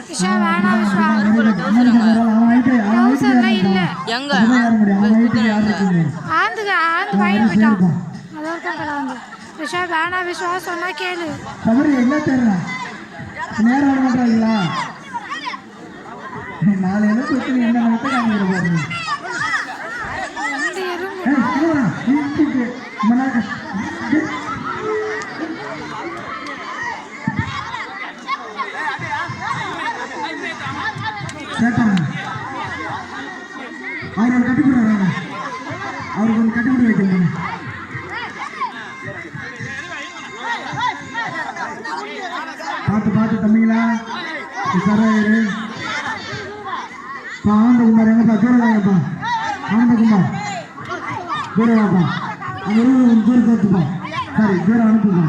விஷா வேணாம் விஷா. டவுசர் இல்ல. எங்க? ஏற முடியும் அவன் ஐட்டு யாரும் இருக்கீங்க ஆந்துங்க ஆந்து வாங்கி போயிட்டான் அதான் கம்பெனி விஷா வேணாம் விஷா சொன்னா கேளு. சபரி என்ன தெரியல நேரம் வர மாட்டாங்களா நாலு எழுத்து வச்சு என்ன நினைத்து காமிக்கிற பாருங்க இந்த எறும்பு கேட்டாங்க. அவர் ஒரு கட்டிப்பிடி வராங்க அவருக்கு ஒரு கட்டிப்பிடி வைக்கணும் பார்த்து பார்த்து தம்பிங்களா. உஷாராயிரு இப்போ ஆனந்தகுமார் எங்கப்பா? தூரம் வாங்கப்பா. ஆனந்த குமார். தூரம் வாப்பா. அந்த தூரம் தூரம் சரி தூரம் அனுப்புப்பா